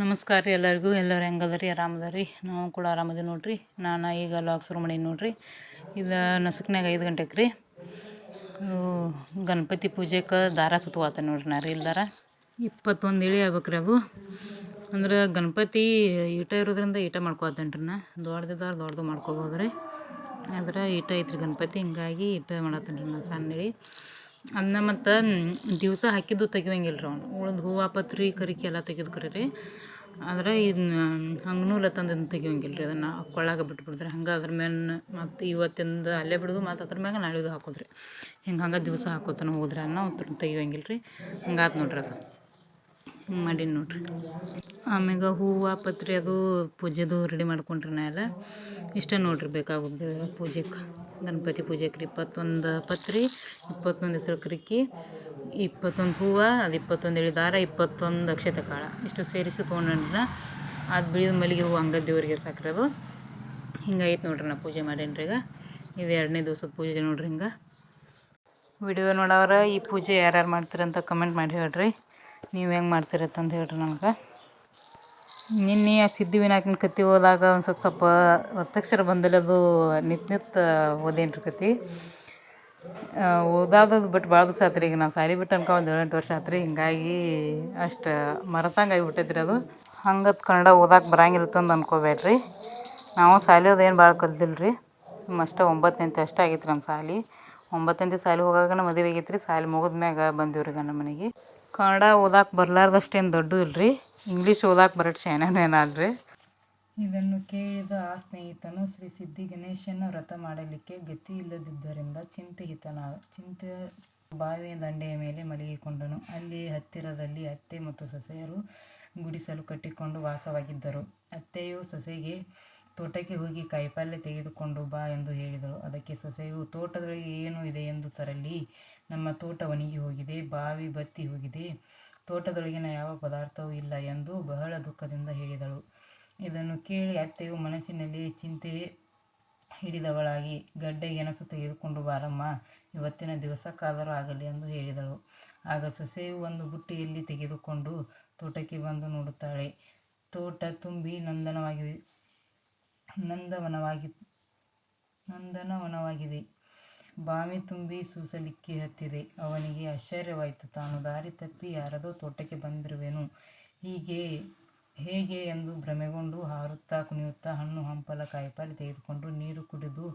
ನಮಸ್ಕಾರ ರೀ ಎಲ್ಲರಿಗೂ. ಎಲ್ಲರೂ ಆರಾಮದ ರೀ ನಾವು ಕೂಡ ಆರಾಮದ ನೋಡ್ರಿ. ನಾನು ಈಗ ಲಾಗ್ ಶುರು ಮಾಡೀನಿ ನೋಡ್ರಿ. ಇದು ನಸುಕ್ನಾಗ ಐದು ಗಂಟೆಗೆ ರೀ. ಗಣಪತಿ ಪೂಜೆಗೆ ದಾರ ಸುತ್ತುವಾತ ನೋಡ್ರಿ ನಾ ರೀ ಇಲ್ಲಿ ದಾರ ಇಪ್ಪತ್ತೊಂದು ಇಳಿ ಆಗ್ಬೇಕು ರೀ ಅದು ಅಂದ್ರೆ ಗಣಪತಿ ಈಟ ಇರೋದ್ರಿಂದ ಈಟ ಮಾಡ್ಕೋತೇನೆ ರೀ ನಾ. ದೊಡ್ಡದಿದ್ದಾರ ದೊಡ್ಡದು ಮಾಡ್ಕೋಬೋದು ರೀ ಆದ್ರೆ ಈಟ ಐತ್ರಿ ಗಣಪತಿ. ಹಿಂಗಾಗಿ ಈಟ ಮಾಡತ್ತೇನೆ ರೀ ನಾ ಸಣ್ಣ ಇಳಿ. ಅದನ್ನ ಮತ್ತು ದಿವಸ ಹಾಕಿದ್ದು ತೆಗಿವಂಗಿಲ್ಲ ರೀ ಅವ್ನು. ಉಳಿದು ಹೂವು ಪತ್ರಿ ಕರಿಕೆ ಎಲ್ಲ ತೆಗೆದು ಕರೆ ರೀ. ಆದ್ರೆ ಇದನ್ನ ಹಂಗನೂಲ ತಂದು ತೆಗಿವಂಗಿಲ್ಲ ರೀ ಅದನ್ನು ಕೊಳ್ಳಾಗ ಬಿಟ್ಬಿಡ್ತಾರೆ. ಹಂಗೆ ಅದ್ರ ಮ್ಯಾಲ ಮತ್ತು ಇವತ್ತಿಂದ ಅಲ್ಲೇ ಬಿಡೋದು, ಮತ್ತು ಅದ್ರ ಮ್ಯಾಗ ನಾಳೆದು ಹಾಕೋದು ರೀ ಹಿಂಗೆ ಹಂಗೆ ದಿವಸ ಹಾಕೋತಾನೆ ಹೋದ್ರೆ ಅನ್ನೋ ತೆಗಿವಂಗಿಲ್ಲ ರೀ ಹಂಗಾತು ನೋಡ್ರಿ ಅದು. ಹಿಂಗೆ ಮಾಡೀನಿ ನೋಡ್ರಿ. ಆಮ್ಯಾಗ ಹೂವು ಪತ್ರಿ ಅದು ಪೂಜೆದು ರೆಡಿ ಮಾಡ್ಕೊಂಡ್ರಿ ನಾ ಎಲ್ಲ. ಇಷ್ಟ ನೋಡ್ರಿ ಬೇಕಾಗುತ್ತೆ ಪೂಜೆಗೆ ಗಣಪತಿ ಪೂಜೆಗೆ ರೀ ಇಪ್ಪತ್ತೊಂದು ಪತ್ರಿ ಇಪ್ಪತ್ತೊಂದು ಹೆಸರು ಕರಿಕಿ, ಇಪ್ಪತ್ತೊಂದು ಹೂವು, ಅದು ಇಪ್ಪತ್ತೊಂದು ಎಳೆ ದಾರ ಇಪ್ಪತ್ತೊಂದು ಅಕ್ಷತೆ ಕಾಳ. ಇಷ್ಟು ಸೇರಿಸಿ ತೊಗೊಂಡ್ರೆ ಅದು ಬಿಳಿದ ಮಲ್ಲಿಗೆ ಹೂವು ಹಂಗೆ ದೇವರಿಗೆ ಸಾಕಿರೋದು. ಹಿಂಗಾಯ್ತು ನೋಡ್ರಿ ನಾ ಪೂಜೆ ಮಾಡೇನ್ರಿ ಈಗ. ಇದು ಎರಡನೇ ದಿವ್ಸದ ಪೂಜೆ ನೋಡ್ರಿ ಹಿಂಗೆ. ವಿಡಿಯೋ ನೋಡೋರ ಈ ಪೂಜೆ ಯಾರ್ಯಾರು ಮಾಡ್ತೀರಂತ ಕಮೆಂಟ್ ಮಾಡಿ ಹೇಳ್ರಿ. ನೀವು ಹೆಂಗೆ ಮಾಡ್ತೀರತ್ತಂತ ಹೇಳ್ರಿ ನನಗೆ ನಿನ್ನೆ ಆ ಸಿದ್ಧಿವಿನಾಯಕನ ಕತೆ ಓದಾಗ ಒಂದು ಸ್ವಲ್ಪ ಸ್ವಲ್ಪ ಒತ್ತಕ್ಷರ ಬಂದಿಲ್ಲ ಅದು ನಿತ್ ನಿತ್ ಓದೇನಿ ರೀ ಕತೆ ಓದಾದದು ಬಟ್ ಭಾಳ ದಿವಸ ಆತ್ರಿ. ಈಗ ನಾವು ಸಾಲಿ ಬಿಟ್ಟು ಅನ್ಕೊ, ಒಂದು ಏಳೆಂಟು ವರ್ಷ ಆತ್ರಿ. ಹಿಂಗಾಗಿ ಅಷ್ಟು ಮರೆತಂಗೆ ಆಗಿಬಿಟ್ಟೈತ್ರಿ ಅದು. ಹಂಗತ್ ಕನ್ನಡ ಓದಾಕೆ ಬರಂಗಿಲ್ಲ ಅಂತ ಅನ್ಕೋಬೇಡ್ರಿ. ನಾವು ಸಾಲಿಯೋದು ಏನು ಭಾಳ ಕಲ್ತಿಲ್ಲ ರೀ ಅಷ್ಟೇ ಒಂಬತ್ತನೇ ಅಷ್ಟೇ ಆಗೈತೆ ನಮ್ಮ ಸಾಲಿ. ಒಂಬತ್ತನೇ ಸಾಲಿ ಹೋಗಾಗ ಮದುವೆ ಆಗೈತ್ರಿ. ಸಾಲಿ ಮುಗಿದ್ಮ್ಯಾಗ ಮುಗಿದ ಮ್ಯಾಗ ಬಂದೀವಿ ರೀ ಗಂಡ ಮನೆಗೆ. ಕನ್ನಡ ಓದಾಕೆ ಬರಲಾರ್ದಷ್ಟೇನು ದೊಡ್ಡ ಇಲ್ರಿ. ಇಂಗ್ಲೀಷ್ ಓದಕ್ಕೆ ಬರಟ್ ಏನಾದ್ರೆ ಇದನ್ನು ಕೇಳಿದ ಆ ಸ್ನೇಹಿತನು ಶ್ರೀ ಸಿದ್ಧಿ ಗಣೇಶನ ವ್ರತ ಮಾಡಲಿಕ್ಕೆ ಗತಿ ಇಲ್ಲದಿದ್ದರಿಂದ ಚಿಂತಿಹಿತನ ಚಿಂತೆ ಬಾವಿಯ ದಂಡೆಯ ಮೇಲೆ ಮಲಗಿಕೊಂಡನು. ಅಲ್ಲಿ ಹತ್ತಿರದಲ್ಲಿ ಅತ್ತೆ ಮತ್ತು ಸೊಸೆಯರು ಗುಡಿಸಲು ಕಟ್ಟಿಕೊಂಡು ವಾಸವಾಗಿದ್ದರು. ಅತ್ತೆಯು ಸೊಸೆಗೆ, ತೋಟಕ್ಕೆ ಹೋಗಿ ಕಾಯಿಪಲ್ಯ ತೆಗೆದುಕೊಂಡು ಬಾ ಎಂದು ಹೇಳಿದರು ಅದಕ್ಕೆ ಸೊಸೆಯು ತೋಟದೊಳಗೆ ಏನು ಇದೆ ಎಂದು ತರಲಿ. ನಮ್ಮ ತೋಟ ಒಣಗಿ ಹೋಗಿದೆ, ಬಾವಿ ಬತ್ತಿ ಹೋಗಿದೆ. ತೋಟದೊಳಗಿನ ಯಾವ ಪದಾರ್ಥವೂ ಇಲ್ಲ ಎಂದು ಬಹಳ ದುಃಖದಿಂದ ಹೇಳಿದಳು. ಇದನ್ನು ಕೇಳಿ ಅತ್ತೆಯು ಮನಸ್ಸಿನಲ್ಲಿ ಚಿಂತೆ ಹಿಡಿದವಳಾಗಿ ಗಡ್ಡೆ ಗೆಣಸು ತೆಗೆದುಕೊಂಡು ಬಾರಮ್ಮ, ಇವತ್ತಿನ ದಿವಸಕ್ಕಾದರೂ ಆಗಲಿ ಎಂದು ಹೇಳಿದಳು. ಆಗ ಸೊಸೆಯು ಒಂದು ಬುಟ್ಟಿಯಲ್ಲಿ ತೆಗೆದುಕೊಂಡು ತೋಟಕ್ಕೆ ಬಂದು ನೋಡುತ್ತಾಳೆ. ತೋಟ ತುಂಬಿ ನಂದನವಾಗಿ, ನಂದವನವಾಗಿ, ನಂದನವನವಾಗಿದೆ. ಬಾವಿ ತುಂಬಿ ಸೂಸಲಿಕ್ಕೆ ಹತ್ತಿದೆ. ಅವನಿಗೆ ಆಶ್ಚರ್ಯವಾಯಿತು. ತಾನು ದಾರಿ ತಪ್ಪಿ ಯಾರದೋ ತೋಟಕ್ಕೆ ಬಂದಿರುವೆನು. ಹೀಗೆ, ಹೇಗೆ ಎಂದು ಭ್ರಮೆಗೊಂಡು ಹಾರುತ್ತಾ ಕುಣಿಯುತ್ತಾ ಹಣ್ಣು ಹಂಪಲ ಕಾಯಿಪಲ್ಲೆ ತೆಗೆದುಕೊಂಡು ನೀರು ಕುಡಿದು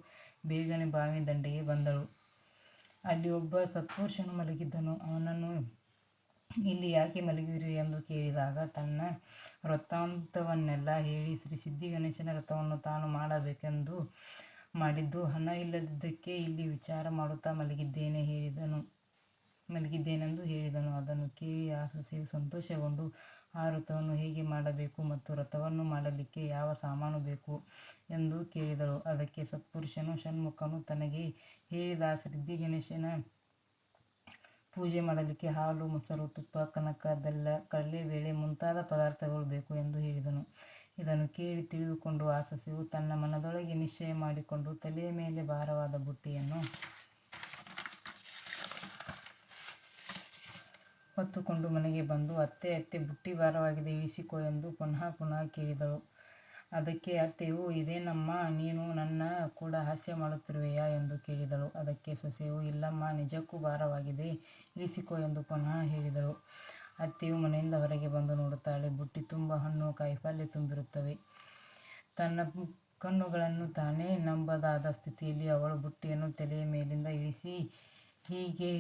ಬೇಗನೆ ಬಾವಿ ದಂಡೆಗೆ ಬಂದಳು. ಅಲ್ಲಿ ಒಬ್ಬ ಸತ್ಪುರುಷನು ಮಲಗಿದ್ದನು. ಅವನನ್ನು, ಇಲ್ಲಿ ಯಾಕೆ ಮಲಗಿದಿರಿ? ಎಂದು ಕೇಳಿದಾಗ ತನ್ನ ವೃತ್ತಾಂತವನ್ನೆಲ್ಲ ಹೇಳಿ, ಶ್ರೀ ಸಿದ್ಧಿ ಗಣೇಶನ ವ್ರತವನ್ನು ತಾನು ಮಾಡಬೇಕೆಂದು ಮಾಡಿದ್ದು. ಹಣ ಇಲ್ಲದಿದ್ದಕ್ಕೆ ಇಲ್ಲಿ ವಿಚಾರ ಮಾಡುತ್ತಾ ಮಲಗಿದ್ದೇನೆ ಹೇಳಿದನು. ಮಲಗಿದ್ದೇನೆಂದು ಹೇಳಿದನು. ಅದನ್ನು ಕೇಳಿ ಆ ಸೊಸೆಯು ಸಂತೋಷಗೊಂಡು, ಆ ವ್ರತವನ್ನು ಹೇಗೆ ಮಾಡಬೇಕು ಮತ್ತು ವ್ರತವನ್ನು ಮಾಡಲಿಕ್ಕೆ ಯಾವ ಸಾಮಾನು ಬೇಕು ಎಂದು ಕೇಳಿದಳು. ಅದಕ್ಕೆ ಸತ್ಪುರುಷನು ಷಣ್ಮುಖನು ತನಗೆ ಹೇಳಿದ ಆ ಸಿದ್ಧಿ ಗಣೇಶನ ಪೂಜೆ ಮಾಡಲಿಕ್ಕೆ ಹಾಲು, ಮೊಸರು, ತುಪ್ಪ, ಕನಕ, ಬೆಲ್ಲ ಕಡಲೆಬೇಳೆ ಮುಂತಾದ ಪದಾರ್ಥಗಳು ಬೇಕು ಎಂದು ಹೇಳಿದನು. ಇದನ್ನು ಕೇಳಿ ತಿಳಿದುಕೊಂಡು ಆ ಸಸ್ಯವು ತನ್ನ ಮನದೊಳಗೆ ನಿಶ್ಚಯ ಮಾಡಿಕೊಂಡು ತಲೆಯ ಮೇಲೆ ಭಾರವಾದ ಬುಟ್ಟಿಯನ್ನು ಹೊತ್ತುಕೊಂಡು ಮನೆಗೆ ಬಂದು, ಅತ್ತೆ ಅತ್ತೆ, ಬುಟ್ಟಿ ಭಾರವಾಗಿದೆ, ಇಳಿಸಿಕೊ ಎಂದು ಪುನಃ ಪುನಃ ಕೇಳಿದಳು. ಅದಕ್ಕೆ ಅತ್ತೆಯು ಇದೇನಮ್ಮ, ನೀನು ನನ್ನ ಕೂಡ ಹಾಸ್ಯ ಮಾಡುತ್ತಿರುವೆಯಾ ಎಂದು ಕೇಳಿದಳು. ಅದಕ್ಕೆ ಸೊಸೆಯು, ಇಲ್ಲಮ್ಮ, ನಿಜಕ್ಕೂ ಭಾರವಾಗಿದೆ, ಇಳಿಸಿಕೊ ಎಂದು ಪುನಃ ಹೇಳಿದಳು. ಅತ್ತೆಯು ಮನೆಯಿಂದ ಹೊರಗೆ ಬಂದು ನೋಡುತ್ತಾಳೆ. ಬುಟ್ಟಿ ತುಂಬ ಹಣ್ಣು ಕಾಯಿಪಲ್ಯ ತುಂಬಿರುತ್ತವೆ. ತನ್ನ ಕಣ್ಣುಗಳನ್ನು ತಾನೇ ನಂಬದಾದ ಸ್ಥಿತಿಯಲ್ಲಿ ಅವಳು ಬುಟ್ಟಿಯನ್ನು ತಲೆಯ ಮೇಲಿಂದ ಇಳಿಸಿ, ಹೀಗೆ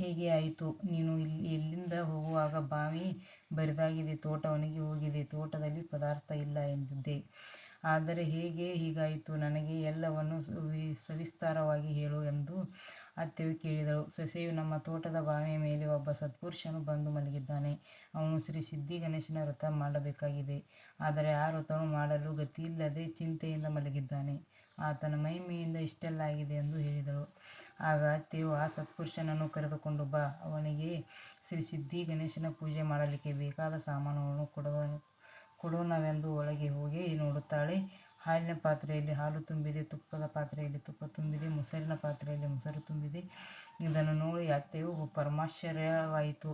ಹೀಗೆ ಆಯಿತು. ನೀನು ಇಲ್ಲಿ ಎಲ್ಲಿಂದ ಹೋಗುವಾಗ ಬಾವಿ ಬರಿದಾಗಿದೆ, ತೋಟ ಹೋಗಿದೆ, ತೋಟದಲ್ಲಿ ಪದಾರ್ಥ ಇಲ್ಲ ಎಂದಿದ್ದೆ. ಆದರೆ ಹೇಗೆ ಹೀಗಾಯಿತು? ನನಗೆ ಎಲ್ಲವನ್ನು ಸವಿಸ್ತಾರವಾಗಿ ಹೇಳು ಎಂದು ಅತ್ತೆಯು ಕೇಳಿದಳು, ಸೊಸೆಯು ನಮ್ಮ ತೋಟದ ಬಾವಿಯ ಮೇಲೆ ಒಬ್ಬ ಸತ್ಪುರುಷನು ಬಂದು ಮಲಗಿದ್ದಾನೆ. ಅವನು ಶ್ರೀ ಸಿದ್ಧಿ ಗಣೇಶನ ವ್ರತ ಮಾಡಬೇಕಾಗಿದೆ. ಆದರೆ ಆ ವ್ರತವನ್ನು ಮಾಡಲು ಗತಿಯಿಲ್ಲದೆ ಚಿಂತೆಯಿಂದ ಮಲಗಿದ್ದಾನೆ. ಆತನ ಮಹಿಮೆಯಿಂದ ಇಷ್ಟೆಲ್ಲ ಆಗಿದೆ ಎಂದು ಹೇಳಿದಳು. ಆಗ ಅತ್ತೆಯು, ಆ ಸತ್ಪುರುಷನನ್ನು ಕರೆದುಕೊಂಡು ಬಾ. ಅವನಿಗೆ ಶ್ರೀ ಸಿದ್ಧಿ ಗಣೇಶನ ಪೂಜೆ ಮಾಡಲಿಕ್ಕೆ ಬೇಕಾದ ಸಾಮಾನುಗಳನ್ನು ಕೊಡುವ ಕೊಡೋಣವೆಂದು ಒಳಗೆ ಹೋಗಿ ನೋಡುತ್ತಾಳೆ. ಹಾಲಿನ ಪಾತ್ರೆಯಲ್ಲಿ ಹಾಲು ತುಂಬಿದೆ, ತುಪ್ಪದ ಪಾತ್ರೆಯಲ್ಲಿ ತುಪ್ಪ ತುಂಬಿದೆ, ಮೊಸರಿನ ಪಾತ್ರೆಯಲ್ಲಿ ಮೊಸರು ತುಂಬಿದೆ. ಇದನ್ನು ನೋಡಿ ಅತ್ತೆಯು ಪರಮಾಶ್ಚರ್ಯವಾಯಿತು.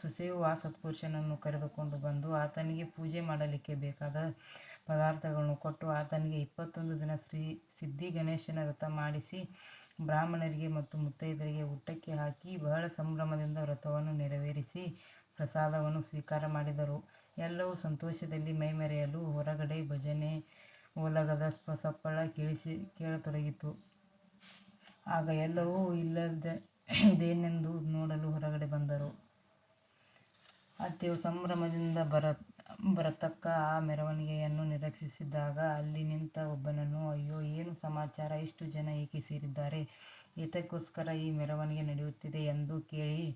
ಸೊಸೆಯು ಆ ಸತ್ಪುರುಷನನ್ನು ಕರೆದುಕೊಂಡು ಬಂದು ಆತನಿಗೆ ಪೂಜೆ ಮಾಡಲಿಕ್ಕೆ ಬೇಕಾದ ಪದಾರ್ಥಗಳನ್ನು ಕೊಟ್ಟು ಆತನಿಗೆ ಇಪ್ಪತ್ತೊಂದು ದಿನ ಶ್ರೀ ಸಿದ್ಧಿ ಗಣೇಶನ ವ್ರತ ಮಾಡಿಸಿ ಬ್ರಾಹ್ಮಣರಿಗೆ ಮತ್ತು ಮುತ್ತೈದರಿಗೆ ಊಟಕ್ಕೆ ಹಾಕಿ ಬಹಳ ಸಂಭ್ರಮದಿಂದ ವ್ರತವನ್ನು ನೆರವೇರಿಸಿ ಪ್ರಸಾದವನ್ನು ಸ್ವೀಕಾರ ಮಾಡಿದರು. ಎಲ್ಲವೂ ಸಂತೋಷದಲ್ಲಿ ಮೈಮರೆಯಲು ಹೊರಗಡೆ ಭಜನೆ ಓಲಗದ ಸ್ಪ ಸಪ್ಪಳ ಕೇಳಿಸಿ ಕೇಳತೊಡಗಿತು. ಆಗ ಎಲ್ಲವೂ ಇಲ್ಲದ ಇದೇನೆಂದು ನೋಡಲು ಹೊರಗಡೆ ಬಂದರು. ಅತ್ತೆಯು ಸಂಭ್ರಮದಿಂದ ಬರ, ಬರತಕ್ಕ ಆ ಮೆರವಣಿಗೆಯನ್ನು ನಿರೀಕ್ಷಿಸಿದಾಗ ಅಲ್ಲಿ ನಿಂತ ಒಬ್ಬನನ್ನು, ಅಯ್ಯೋ, ಏನು ಸಮಾಚಾರ? ಇಷ್ಟು ಜನ ಏಕೆ ಸೇರಿದ್ದಾರೆ? ಇದಕ್ಕೋಸ್ಕರ ಈ ಮೆರವಣಿಗೆ ನಡೆಯುತ್ತಿದೆ ಎಂದು ಕೇಳಿ,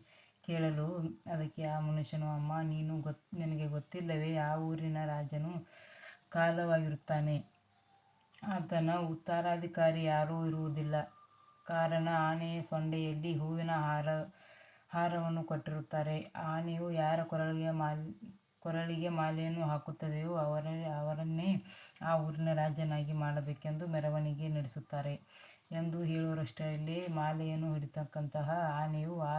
ಕೇಳಲು ಅದಕ್ಕೆ ಆ ಮನುಷ್ಯನು, ಅಮ್ಮ, ನೀನು ಗೊತ್, ನಿನಗೆ ಗೊತ್ತಿಲ್ಲವೇ? ಆ ಊರಿನ ರಾಜನು ಕಾಲವಾಗಿರುತ್ತಾನೆ. ಆತನ ಉತ್ತರಾಧಿಕಾರಿ ಯಾರೂ ಇರುವುದಿಲ್ಲ. ಕಾರಣ, ಆನೆಯ ಸೊಂಡೆಯಲ್ಲಿ ಹೂವಿನ ಹಾರ, ಹಾರವನ್ನು ಕೊಟ್ಟಿರುತ್ತಾರೆ. ಆನೆಯು ಯಾರ ಕೊರಳಿಗೆ ಮಾಲ್, ಕೊರಳಿಗೆ ಮಾಲೆಯನ್ನು ಹಾಕುತ್ತದೆಯೋ ಅವರ, ಅವರನ್ನೇ ಆ ಊರಿನ ರಾಜನಾಗಿ ಮಾಡಬೇಕೆಂದು ಮೆರವಣಿಗೆ ನಡೆಸುತ್ತಾರೆ ಎಂದು ಹೇಳುವರಷ್ಟರಲ್ಲಿ ಮಾಲೆಯನ್ನು ಹಿಡಿತಕ್ಕಂತಹ ಆನೆಯು ಆ,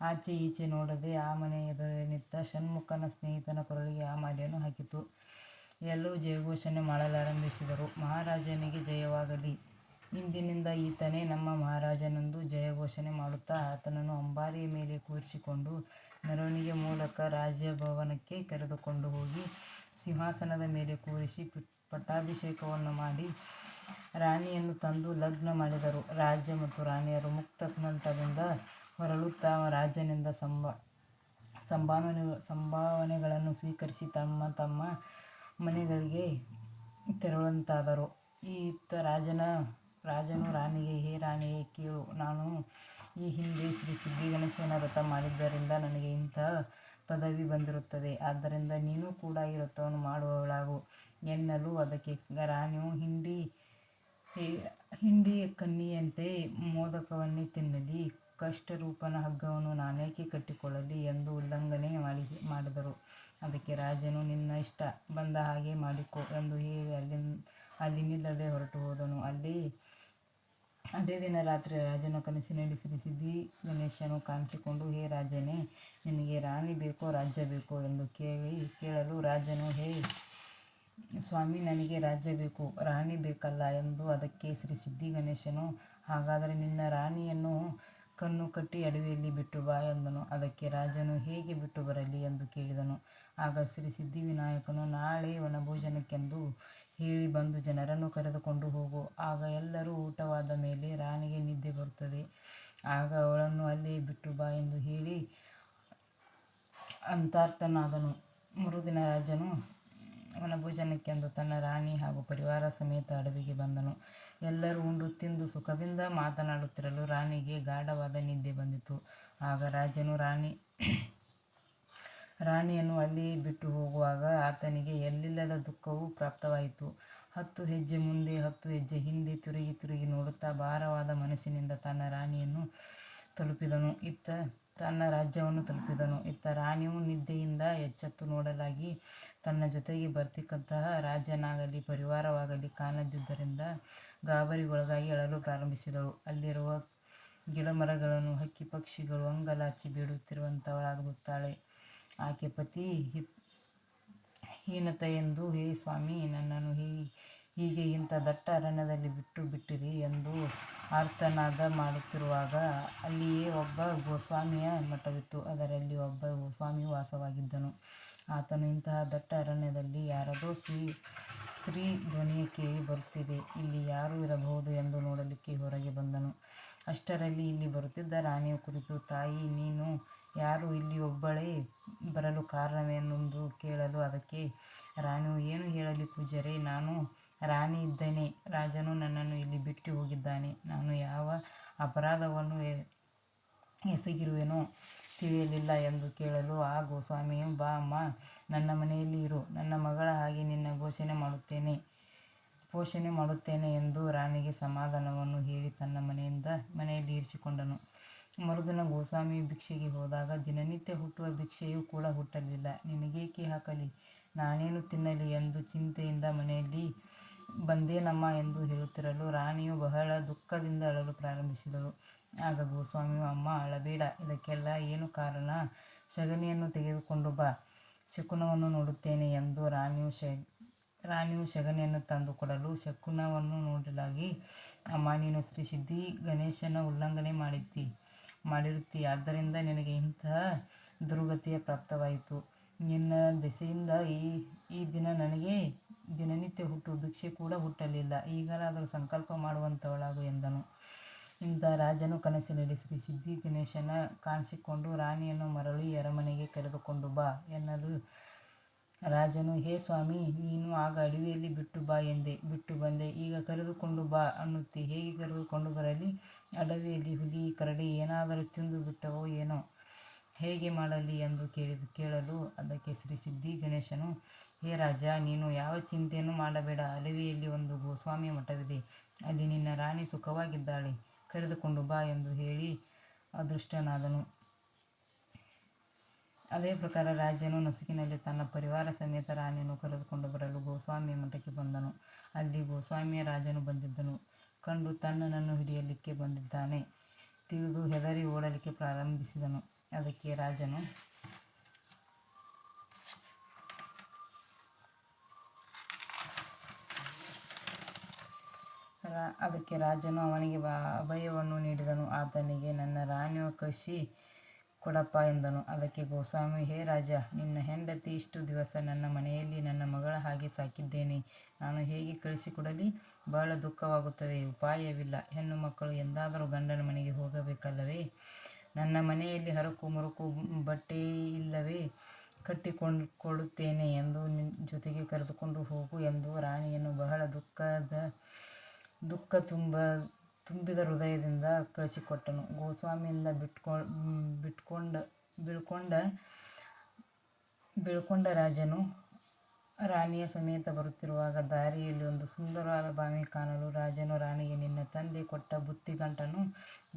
ಆಚೆ ಈಚೆ ನೋಡದೆ ಆ ಮನೆಯ ನಿತ್ತ ಷಣ್ಮುಖನ ಸ್ನೇಹಿತನ ಕೊರಳಿಗೆ ಆ ಮಾಲೆಯನ್ನು ಹಾಕಿತು. ಎಲ್ಲವೂ ಜಯಘೋಷಣೆ ಮಾಡಲಾರಂಭಿಸಿದರು. ಮಹಾರಾಜನಿಗೆ ಜಯವಾಗಲಿ. ಇಂದಿನಿಂದ ಈತನೇ ನಮ್ಮ ಮಹಾರಾಜನೆಂದು ಜಯಘೋಷಣೆ ಮಾಡುತ್ತಾ ಆತನನ್ನು ಅಂಬಾರಿಯ ಮೇಲೆ ಕೂರಿಸಿಕೊಂಡು ಮೆರವಣಿಗೆ ಮೂಲಕ ರಾಜಭವನಕ್ಕೆ ಕರೆದುಕೊಂಡು ಹೋಗಿ ಸಿಂಹಾಸನದ ಮೇಲೆ ಕೂರಿಸಿ ಪಟ್ಟಾಭಿಷೇಕವನ್ನು ಮಾಡಿ ರಾಣಿಯನ್ನು ತಂದು ಲಗ್ನ ಮಾಡಿದರು. ರಾಜ್ಯ ಮತ್ತು ರಾಣಿಯರು ಮುಕ್ತ ಕಂಠದಿಂದ ಹೊರಳುತ್ತಾ ರಾಜನಿಂದ ಸಂಭಾ ಸಂಭಾವನೆ, ಸಂಭಾವನೆಗಳನ್ನು ಸ್ವೀಕರಿಸಿ ತಮ್ಮ ತಮ್ಮ ಮನೆಗಳಿಗೆ ತೆರಳುವಂತಾದರು. ಇತ್ತ ರಾಜನ, ರಾಜನು ರಾಣಿಗೆ, ಹೇ ರಾಣಿಯೇ ಕೇಳು. ನಾನು ಈ ಹಿಂದೆ ಶ್ರೀ ಸಿದ್ಧಿಗಣೇಶನ ವ್ರತ ಮಾಡಿದ್ದರಿಂದ ನನಗೆ ಇಂತಹ ಪದವಿ ಬಂದಿರುತ್ತದೆ. ಆದ್ದರಿಂದ ನೀನು ಕೂಡ ಈ ವ್ರತವನ್ನು ಮಾಡುವವಳಾಗು. ಎನ್ನಲು ಅದಕ್ಕೆ ರಾಣಿಯು ಹಿಂಡಿ ಹಿಂಡಿಯ ಕನ್ನಿಯಂತೆ ಮೋದಕವನ್ನೇ ತಿನ್ನಲಿ. ಕಷ್ಟರೂಪನ ಹಗ್ಗವನ್ನು ನಾನೇಕೆ ಕಟ್ಟಿಕೊಳ್ಳಲಿ ಎಂದು ಉಲ್ಲಂಘನೆ ಮಾಡಿ, ಮಾಡಿದರು. ಅದಕ್ಕೆ ರಾಜನು, ನಿನ್ನ ಇಷ್ಟ ಬಂದ ಹಾಗೆ ಮಾಡಿಕೊ ಎಂದು ಹೇಳಿ ಅಲ್ಲಿ ಅಲ್ಲಿ ನಿಲ್ಲದೆ ಹೊರಟು ಹೋದನು. ಅಲ್ಲಿ ಅದೇ ದಿನ ರಾತ್ರಿ ರಾಜನ ಕನಸಿನಲ್ಲಿ ಶ್ರೀ ಸಿದ್ಧಿ ಗಣೇಶನು ಕಾಣಿಸಿಕೊಂಡು, ಹೇ ರಾಜನೇ, ನಿನಗೆ ರಾಣಿ ಬೇಕೋ, ರಾಜ್ಯ ಬೇಕೋ? ಎಂದು ಕೇಳಿ, ಕೇಳಲು ರಾಜನು, ಹೇ ಸ್ವಾಮಿ, ನನಗೆ ರಾಜ್ಯ ಬೇಕು, ರಾಣಿ ಬೇಕಲ್ಲ ಎಂದು ಅದಕ್ಕೆ ಶ್ರೀ ಸಿದ್ಧಿ ಗಣೇಶನು, ಹಾಗಾದರೆ ನಿನ್ನ ರಾಣಿಯನ್ನು ಕಣ್ಣು ಕಟ್ಟಿ ಅಡವಿಯಲ್ಲಿ ಬಿಟ್ಟು ಬಾ ಎಂದನು. ಅದಕ್ಕೆ ರಾಜನು, ಹೇಗೆ ಬಿಟ್ಟು ಬರಲಿ? ಎಂದು ಕೇಳಿದನು. ಆಗ ಶ್ರೀ ಸಿದ್ಧಿವಿನಾಯಕನು, ನಾಳೆ ವನಭೋಜನಕ್ಕೆಂದು ಹೇಳಿ ಬಂದು ಜನರನ್ನು ಕರೆದುಕೊಂಡು ಹೋಗು. ಆಗ ಎಲ್ಲರೂ ಊಟವಾದ ಮೇಲೆ ರಾಣಿಗೆ ನಿದ್ದೆ ಬರುತ್ತದೆ. ಆಗ ಅವಳನ್ನು ಅಲ್ಲೇ ಬಿಟ್ಟು ಬಾ ಎಂದು ಹೇಳಿ ಅಂತಾರ್ಥನಾದನು ಮರುದಿನ ರಾಜನು ವನಭೋಜನಕ್ಕೆಂದು ತನ್ನ ರಾಣಿ ಹಾಗೂ ಪರಿವಾರ ಸಮೇತ ಅಡವಿಗೆ ಬಂದನು. ಎಲ್ಲರೂ ಉಂಡು ತಿಂದು ಸುಖದಿಂದ ಮಾತನಾಡುತ್ತಿರಲು ರಾಣಿಗೆ ಗಾಢವಾದ ನಿದ್ದೆ ಬಂದಿತು. ಆಗ ರಾಜನು ರಾಣಿ, ರಾಣಿಯನ್ನು ಅಲ್ಲಿ ಬಿಟ್ಟು ಹೋಗುವಾಗ ಆತನಿಗೆ ಎಲ್ಲಿಲ್ಲದ ದುಃಖವೂ ಪ್ರಾಪ್ತವಾಯಿತು. ಹತ್ತು ಹೆಜ್ಜೆ ಮುಂದೆ, ಹತ್ತು ಹೆಜ್ಜೆ ಹಿಂದೆ ತಿರುಗಿ ತಿರುಗಿ ನೋಡುತ್ತಾ ಭಾರವಾದ ಮನಸ್ಸಿನಿಂದ ತನ್ನ ರಾಣಿಯನ್ನು ತಲುಪಿದನು. ಇತ್ತ ತನ್ನ ರಾಜ್ಯವನ್ನು ತಲುಪಿದನು. ಇತ್ತ ರಾಣಿಯು ನಿದ್ದೆಯಿಂದ ಎಚ್ಚೆತ್ತು ನೋಡಲಾಗಿ ತನ್ನ ಜೊತೆಗೆ ಬರ್ತಕ್ಕಂತಹ ರಾಜನಾಗಲಿ, ಪರಿವಾರವಾಗಲಿ ಕಾಣದಿದ್ದರಿಂದ ಗಾಬರಿಗೊಳಗಾಗಿ ಅಳಲು ಪ್ರಾರಂಭಿಸಿದಳು. ಅಲ್ಲಿರುವ ಗಿಡಮರಗಳನ್ನು ಹಕ್ಕಿ ಪಕ್ಷಿಗಳು ಅಂಗಲಾಚಿ ಬೀಡುತ್ತಿರುವಂಥವಳಾಗುತ್ತಾಳೆ ಆಕೆ ಪತಿ ಹೀನತೆಯೆಂದು ಹೇ ಸ್ವಾಮಿ, ನನ್ನನ್ನು ಹೀ ಹೀಗೆ ಇಂಥ ದಟ್ಟ ಅರಣ್ಯದಲ್ಲಿ ಬಿಟ್ಟು ಬಿಟ್ಟಿರಿ ಎಂದು ಆರ್ತನಾದ ಮಾಡುತ್ತಿರುವಾಗ ಅಲ್ಲಿಯೇ ಒಬ್ಬ ಗೋಸ್ವಾಮಿಯ ಮಠವಿತ್ತು. ಅದರಲ್ಲಿ ಒಬ್ಬ ಗೋಸ್ವಾಮಿ ವಾಸವಾಗಿದ್ದನು. ಆತನು ಇಂತಹ ದಟ್ಟ ಅರಣ್ಯದಲ್ಲಿ ಯಾರದೋ ಶ್ರೀ ಶ್ರೀ ಧ್ವನಿಯ ಕೇಳಿ ಬರುತ್ತಿದೆ. ಇಲ್ಲಿ ಯಾರು ಇರಬಹುದು ಎಂದು ನೋಡಲಿಕ್ಕೆ ಹೊರಗೆ ಬಂದನು. ಅಷ್ಟರಲ್ಲಿ ಇಲ್ಲಿ ಬರುತ್ತಿದ್ದ ರಾಣಿಯ ಕುರಿತು, ತಾಯಿ, ನೀನು ಯಾರು? ಇಲ್ಲಿ ಒಬ್ಬಳೇ ಬರಲು ಕಾರಣವೇನೆಂದು ಕೇಳಲು ಅದಕ್ಕೆ ರಾಣಿಯು ಏನು ಹೇಳಲಿ ಪೂಜಾರಿ ನಾನು ರಾಣಿ ಇದ್ದೇನೆ. ರಾಜನು ನನ್ನನ್ನು ಇಲ್ಲಿ ಬಿಟ್ಟು ಹೋಗಿದ್ದಾನೆ. ನಾನು ಯಾವ ಅಪರಾಧವನ್ನು ಎಸಗಿರುವೆನೋ ತಿಳಿಯಲಿಲ್ಲ ಎಂದು ಕೇಳಲು, ಆ ಗೋಸ್ವಾಮಿಯು, ಬಾ, ಅಮ್ಮ, ನನ್ನ ಮನೆಯಲ್ಲಿ ಇರು. ನನ್ನ ಮಗಳ ಹಾಗೆ ನಿನ್ನ ಘೋಷಣೆ ಮಾಡುತ್ತೇನೆ, ಪೋಷಣೆ ಮಾಡುತ್ತೇನೆ ಎಂದು ರಾಣಿಗೆ ಸಮಾಧಾನವನ್ನು ಹೇಳಿ ತನ್ನ ಮನೆಯಿಂದ ಮನೆಯಲ್ಲಿ ಇರಿಸಿಕೊಂಡನು. ಮರುದಿನ ಗೋಸ್ವಾಮಿ ಭಿಕ್ಷೆಗೆ ಹೋದಾಗ, ದಿನನಿತ್ಯ ಹುಟ್ಟುವ ಭಿಕ್ಷೆಯೂ ಕೂಡ ಹುಟ್ಟಲಿಲ್ಲ. ನಿನಗೇಕೆ ಹಾಕಲಿ? ನಾನೇನು ತಿನ್ನಲಿ? ಎಂದು ಚಿಂತೆಯಿಂದ ಮನೆಯಲ್ಲಿ ಬಂದೇನಮ್ಮ ಎಂದು ಹೇಳುತ್ತಿರಲು ರಾಣಿಯು ಬಹಳ ದುಃಖದಿಂದ ಅಳಲು ಪ್ರಾರಂಭಿಸಿದಳು. ಆಗ ಗೋಸ್ವಾಮಿಯು, ಅಮ್ಮ, ಅಳಬೇಡ, ಇದಕ್ಕೆಲ್ಲ ಏನು ಕಾರಣ? ಶಗನಿಯನ್ನು ತೆಗೆದುಕೊಂಡು ಬಾ, ಶಕುನವನ್ನು ನೋಡುತ್ತೇನೆ ಎಂದು ರಾಣಿಯು ಶ, ರಾಣಿಯು ಶಗನಿಯನ್ನು ತಂದು ಕೊಡಲು ಶಕುನವನ್ನು ನೋಡಲಾಗಿ, ಅಮ್ಮ, ನೀನು ಶ್ರೀ ಸಿದ್ಧಿ ಗಣೇಶನ ಉಲ್ಲಂಘನೆ ಮಾಡಿದ್ದಿ, ಮಾಡಿರುತ್ತಿ, ಆದ್ದರಿಂದ ನಿನಗೆ ಇಂತಹ ದುರ್ಗತಿಯ ಪ್ರಾಪ್ತವಾಯಿತು. ನಿನ್ನ ದೆಸೆಯಿಂದ ಈ ಈ ದಿನ ನನಗೆ ದಿನನಿತ್ಯ ಹುಟ್ಟು, ಭಿಕ್ಷೆ ಕೂಡ ಹುಟ್ಟಲಿಲ್ಲ. ಈಗಲಾದರೂ ಸಂಕಲ್ಪ ಮಾಡುವಂಥವಳಾಗು ಎಂದನು. ಇಂಥ ರಾಜನು ಕನಸಿನಲ್ಲಿ ಶ್ರೀ ಸಿದ್ಧಿ ಗಣೇಶನ ಕಾಣಿಸಿಕೊಂಡು ರಾಣಿಯನ್ನು ಮರಳಿ ಅರಮನೆಗೆ ಕರೆದುಕೊಂಡು ಬಾ ಎನ್ನಲು ರಾಜನು, ಹೇ ಸ್ವಾಮಿ, ನೀನು ಆಗ ಅಡವಿಯಲ್ಲಿ ಬಿಟ್ಟು ಬಾ ಎಂದೆ. ಬಿಟ್ಟು ಬಂದೆ. ಈಗ ಕರೆದುಕೊಂಡು ಬಾ ಅನ್ನುತ್ತಿ. ಹೇಗೆ ಕರೆದುಕೊಂಡು ಬರಲಿ? ಅಡವಿಯಲ್ಲಿ ಹುಲಿ, ಕರಡಿ ಏನಾದರೂ ತಿಂದು ಬಿಟ್ಟವೋ ಏನೋ. ಹೇಗೆ ಮಾಡಲಿ? ಎಂದು ಕೇಳಿದ ಕೇಳಲು ಅದಕ್ಕೆ ಶ್ರೀ ಸಿದ್ಧಿ ಗಣೇಶನು ಹೇ ರಾಜ, ನೀನು ಯಾವ ಚಿಂತೆಯನ್ನು ಮಾಡಬೇಡ. ಅಲವಿಯಲ್ಲಿ ಒಂದು ಗೋಸ್ವಾಮಿ ಮಠವಿದೆ. ಅಲ್ಲಿ ನಿನ್ನ ರಾಣಿ ಸುಖವಾಗಿದ್ದಾಳೆ. ಕರೆದುಕೊಂಡು ಬಾ ಎಂದು ಹೇಳಿ ಅದೃಷ್ಟನಾದನು. ಅದೇ ಪ್ರಕಾರ ರಾಜನು ನಸುಕಿನಲ್ಲಿ ತನ್ನ ಪರಿವಾರ ಸಮೇತ ರಾಣಿಯನ್ನು ಕರೆದುಕೊಂಡು ಬರಲು ಗೋಸ್ವಾಮಿ ಮಠಕ್ಕೆ ಬಂದನು. ಅಲ್ಲಿ ಗೋಸ್ವಾಮಿಯ ರಾಜನು ಬಂದಿದ್ದನು. ಕಂಡು ತನ್ನನನ್ನು ಹಿಡಿಯಲಿಕ್ಕೆ ಬಂದಿದ್ದಾನೆ. ತಿಳಿದು ಹೆದರಿ ಓಡಲಿಕ್ಕೆ ಪ್ರಾರಂಭಿಸಿದನು. ಅದಕ್ಕೆ ರಾಜನು ರಾ- ಅದಕ್ಕೆ ರಾಜನು ಅವನಿಗೆ ಅಭಯವನ್ನು ನೀಡಿದನು. ಆತನಿಗೆ, ನನ್ನ ರಾಣಿಯ ಕೃಷಿ ಕೊಡಪ್ಪ ಎಂದನು. ಅದಕ್ಕೆ, ಗೋಸ್ವಾಮಿ, ಹೇ ರಾಜ, ನಿನ್ನ ಹೆಂಡತಿ ಇಷ್ಟು ದಿವಸ ನನ್ನ ಮನೆಯಲ್ಲಿ ನನ್ನ ಮಗಳ ಹಾಗೆ ಸಾಕಿದ್ದೇನೆ. ನಾನು ಹೇಗೆ ಕಳಿಸಿಕೊಡಲಿ ಬಹಳ ದುಃಖವಾಗುತ್ತದೆ, ಉಪಾಯವಿಲ್ಲ. ಹೆಣ್ಣು ಮಕ್ಕಳು ಎಂದಾದರೂ ಗಂಡನ ಮನೆಗೆ ಹೋಗಬೇಕಲ್ಲವೇ? ನನ್ನ ಮನೆಯಲ್ಲಿ ಹರಕು ಮುರುಕು ಬಟ್ಟೆ ಇಲ್ಲವೇ? ಕಟ್ಟಿಕೊಂಡು ಕೊಡುತ್ತೇನೆ ಎಂದು ನಿನ್ನ ಜೊತೆಗೆ ಕರೆದುಕೊಂಡು ಹೋಗು ಎಂದು ರಾಣಿಯನ್ನು ಬಹಳ ದುಃಖದ ದುಃಖ ತುಂಬ, ತುಂಬಿದ ಹೃದಯದಿಂದ ಕಳಿಸಿಕೊಟ್ಟನು. ಗೋಸ್ವಾಮಿಯಿಂದ ಬಿಟ್ಕೊ, ಬಿಟ್ಕೊಂಡ, ಬೀಳ್ಕೊಂಡ ಬೀಳ್ಕೊಂಡ ರಾಜನು ರಾಣಿಯ ಸಮೇತ ಬರುತ್ತಿರುವಾಗ ದಾರಿಯಲ್ಲಿ ಒಂದು ಸುಂದರವಾದ ಬಾವಿ ಕಾಣಲು ರಾಜನು ರಾಣಿಗೆ, ನಿನ್ನ ತಂದೆ ಕೊಟ್ಟ ಬುತ್ತಿ ಗಂಟನ್ನು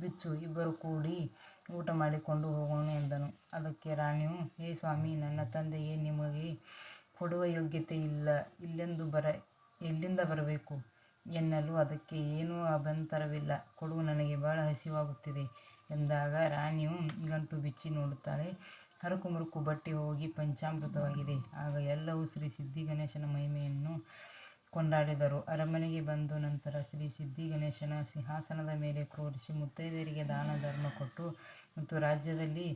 ಬಿಚ್ಚು, ಇಬ್ಬರು ಕೂಡಿ ಊಟ ಮಾಡಿಕೊಂಡು ಹೋಗೋಣ ಎಂದನು. ಅದಕ್ಕೆ ರಾಣಿಯು, ಹೇ ಸ್ವಾಮಿ, ನನ್ನ ತಂದೆಗೆ ನಿಮಗೆ ಕೊಡುವ ಯೋಗ್ಯತೆ ಇಲ್ಲ. ಇಲ್ಲೆಂದು ಬರ, ಎಲ್ಲಿಂದ ಬರಬೇಕು? ಎನ್ನಲು ಅದಕ್ಕೆ ಏನೂ ಅಭ್ಯಂತರವಿಲ್ಲ ಕೊಡು, ನನಗೆ ಬಹಳ ಹಸಿವಾಗುತ್ತಿದೆ ಎಂದಾಗ ರಾಣಿಯು ಗಂಟು ಬಿಚ್ಚಿ ನೋಡುತ್ತಾಳೆ. ಹರಕು ಮುರುಕು ಬಟ್ಟೆ ಹೋಗಿ ಪಂಚಾಮೃತವಾಗಿದೆ. ಆಗ ಎಲ್ಲವೂ ಶ್ರೀ ಸಿದ್ಧಿ ಗಣೇಶನ ಮಹಿಮೆಯನ್ನು ಕೊಂಡಾಡಿದರು. ಅರಮನೆಗೆ ಬಂದು ನಂತರ ಶ್ರೀ ಸಿದ್ಧಿ ಗಣೇಶನ ಸಿಂಹಾಸನದ ಮೇಲೆ ಕ್ರೋಡಿಸಿ ಮುತ್ತೈದೆಯರಿಗೆ ದಾನ, ಧರ್ಮ ಕೊಟ್ಟು ಮತ್ತು ರಾಜ್ಯದಲ್ಲಿ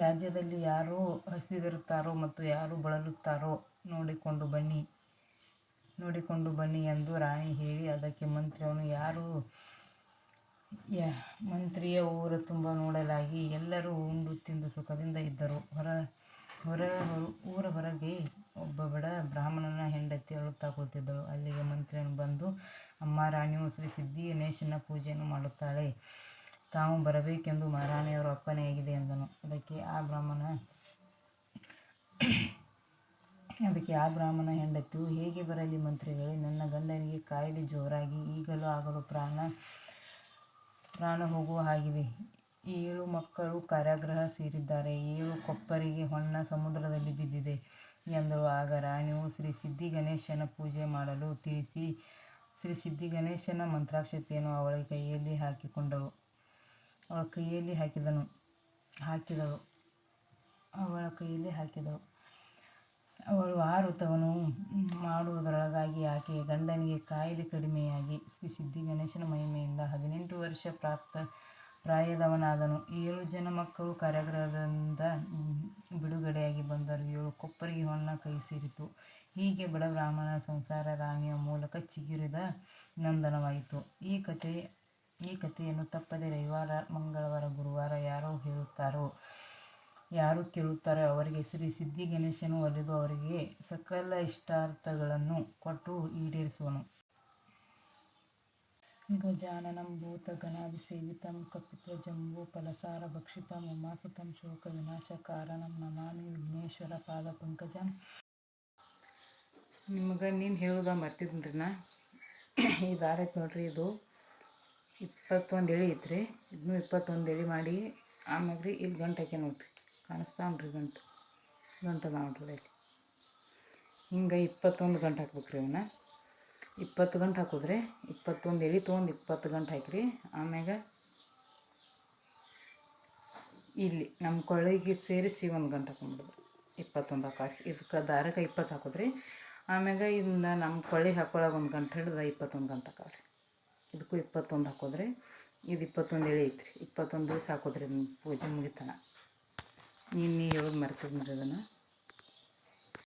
ರಾಜ್ಯದಲ್ಲಿ ಯಾರು ಹಸಿದಿರುತ್ತಾರೋ ಮತ್ತು ಯಾರು ಬಳಲುತ್ತಾರೋ ನೋಡಿಕೊಂಡು ಬನ್ನಿ. ನೋಡಿಕೊಂಡು ಬನ್ನಿ ಎಂದು ರಾಣಿ ಹೇಳಿ ಅದಕ್ಕೆ ಮಂತ್ರಿಯನ್ನು ಯಾರು? ಯ, ಮಂತ್ರಿಯ ಊರು ತುಂಬ ನೋಡಲಾಗಿ ಎಲ್ಲರೂ ಉಂಡು ತಿಂದು ಸುಖದಿಂದ ಇದ್ದರು. ಹೊರ ಹೊರ, ಊರ ಹೊರಗೆ ಒಬ್ಬ ಬಡ ಬ್ರಾಹ್ಮಣನ ಹೆಂಡತಿ ಅಳುತ್ತಾ ಕುಳಿತಿದ್ದಳು ಅಲ್ಲಿಗೆ ಮಂತ್ರಿಯನ್ನು ಬಂದು, ಅಮ್ಮ, ರಾಣಿಯು ಶ್ರೀ ಸಿದ್ಧಿ ಗಣೇಶನ ಪೂಜೆಯನ್ನು ಮಾಡುತ್ತಾಳೆ. ತಾವು ಬರಬೇಕೆಂದು ಮಹಾರಾಣಿಯವರು ಅಪ್ಪನೆಯಾಗಿದೆ ಎಂದನು. ಅದಕ್ಕೆ ಆ ಬ್ರಾಹ್ಮಣ ಅದಕ್ಕೆ ಆ ಬ್ರಾಹ್ಮಣ ಹೆಂಡತಿಯು ಹೇಗೆ ಬರಲಿ ಮಂತ್ರಿಗಳೇ, ನನ್ನ ಗಂಡನಿಗೆ ಕಾಯಿಲೆ ಜೋರಾಗಿ ಈಗಲೂ ಆಗಲು ಪ್ರಾಣ ಪ್ರಾಣ ಹೋಗುವ ಹಾಗಿದೆ. ಏಳು ಮಕ್ಕಳು ಕಾರಾಗೃಹ ಸೇರಿದ್ದಾರೆ. ಏಳು ಕೊಪ್ಪರಿಗೆ ಹೊನ್ನ ಸಮುದ್ರದಲ್ಲಿ ಬಿದ್ದಿದೆ ಎಂದರು. ಆಗ ರಾಣಿಯು ಶ್ರೀ ಸಿದ್ಧಿ ಗಣೇಶನ ಪೂಜೆ ಮಾಡಲು ತಿಳಿಸಿ ಶ್ರೀ ಸಿದ್ಧಿ ಗಣೇಶನ ಮಂತ್ರಾಕ್ಷತೆಯನ್ನು ಅವಳ ಕೈಯಲ್ಲಿ ಹಾಕಿಕೊಂಡಳು. ಅವಳ ಕೈಯಲ್ಲಿ ಹಾಕಿದನು. ಹಾಕಿದಳು. ಅವಳ ಕೈಯಲ್ಲಿ ಹಾಕಿದಳು. ಅವಳು ಆ ವ್ರತವನ್ನು ಮಾಡುವುದರೊಳಗಾಗಿ ಆಕೆಯ ಗಂಡನಿಗೆ ಕಾಯಿಲೆ ಕಡಿಮೆಯಾಗಿ ಶ್ರೀ ಸಿದ್ಧಿ ಗಣೇಶನ ಮಹಿಮೆಯಿಂದ ಹದಿನೆಂಟು ವರ್ಷ ಪ್ರಾಪ್ತ ಪ್ರಾಯದವನಾದನು. ಏಳು ಜನ ಮಕ್ಕಳು ಕಾರ್ಯಗ್ರಹದಿಂದ ಬಿಡುಗಡೆಯಾಗಿ ಬಂದರು. ಏಳು ಕೊಪ್ಪರಿಗೆ ಹೊನ್ನ ಕೈ ಸೇರಿತು. ಹೀಗೆ ಬಡ ಬ್ರಾಹ್ಮಣ ಸಂಸಾರ ರಾಣಿಯ ಮೂಲಕ ಚಿಗುರಿದ ನಂದನವಾಯಿತು. ಈ ಕಥೆ, ಈ ಕಥೆಯನ್ನು ತಪ್ಪದೆ ರವಿವಾರ, ಮಂಗಳವಾರ, ಗುರುವಾರ ಯಾರೋ ಹೇಳುತ್ತಾರೋ ಯಾರು ಕೇಳುತ್ತಾರೆ ಅವರಿಗೆ ಶ್ರೀ ಸಿದ್ಧಿ ಗಣೇಶನು ಒಲಿದು ಅವರಿಗೆ ಸಕಲ ಇಷ್ಟಾರ್ಥಗಳನ್ನು ಕೊಟ್ಟು ಈಡೇರಿಸುವನು. ಗಜಾನನಂ ಫಲಸಾರ ಭಕ್ಷಿತ ಉಮಾಸುತಂ ಶೋಕ ವಿನಾಶ ಕಾರಣಂ ನಮಾಮಿ ವಿಘ್ನೇಶ್ವರ ಪಾದ ಪಂಕಜ. ನಿಮಗೆ ನೀನು ಹೇಳೋದ ಮರ್ತಿದ್ದೀನಿ ನಾ ಈ ದಾರಕ್ಕೆ ನೋಡ್ರಿ ಇದು ಇಪ್ಪತ್ತೊಂದು ಎಳಿ ಐತ್ರಿ. ಇದನ್ನು ಇಪ್ಪತ್ತೊಂದು ಎಳಿ ಮಾಡಿ ಆಮೇಲೆ ರೀ ಇಲ್ಲಿ ಗಂಟೆ ನೋಡ್ರಿ. ಕಾಣಿಸ್ತಾವ್ರಿ ಗಂಟು ಗಂಟು ಅದಾವ ನೋಡ್ರಿ ಇಲ್ಲಿ. ಹಿಂಗೆ ಇಪ್ಪತ್ತೊಂದು ಗಂಟೆ ಹಾಕ್ಬೇಕು ರೀ ಅವನ್ನ. ಇಪ್ಪತ್ತು ಗಂಟೆ ಹಾಕಿದ್ರೆ ಇಪ್ಪತ್ತೊಂದು ಎಳೆ ತೊಗೊಂಡು ಇಪ್ಪತ್ತು ಗಂಟೆ ಹಾಕಿರಿ. ಆಮ್ಯಾಗ ಇಲ್ಲಿ ನಮ್ಮ ಕೊಳ್ಳಿಗೆ ಸೇರಿಸಿ ಒಂದು ಗಂಟೆ ಹಾಕೊಂಡ್ಬಿಡೋದು ಇಪ್ಪತ್ತೊಂದು ಹಾಕಿ ಇದಕ್ಕೆ ದಾರಕ್ಕೆ ಇಪ್ಪತ್ತು ಹಾಕಿದ್ರಿ. ಆಮ್ಯಾಗ ಇದನ್ನ ನಮ್ಮ ಕೊಳ್ಳಿ ಹಾಕೊಳಗೆ ಒಂದು ಗಂಟೆ ಹಿಡ್ದು ಇಪ್ಪತ್ತೊಂದು ಗಂಟೆ ಹಾಕವ್ರಿ ಇದಕ್ಕೂ ಇಪ್ಪತ್ತೊಂದು ಹಾಕಿದ್ರೆ ಇದು ಇಪ್ಪತ್ತೊಂದು ಎಳೆ ಐತ್ರಿ. ಇಪ್ಪತ್ತೊಂದು ದಿವಸ ಹಾಕೋದ್ರಿ ಪೂಜೆ ಮುಗಿತನ. ನೀನು ಹೇಳೋದು ಮರ್ತಿದ್ರಿ ಅದನ್ನು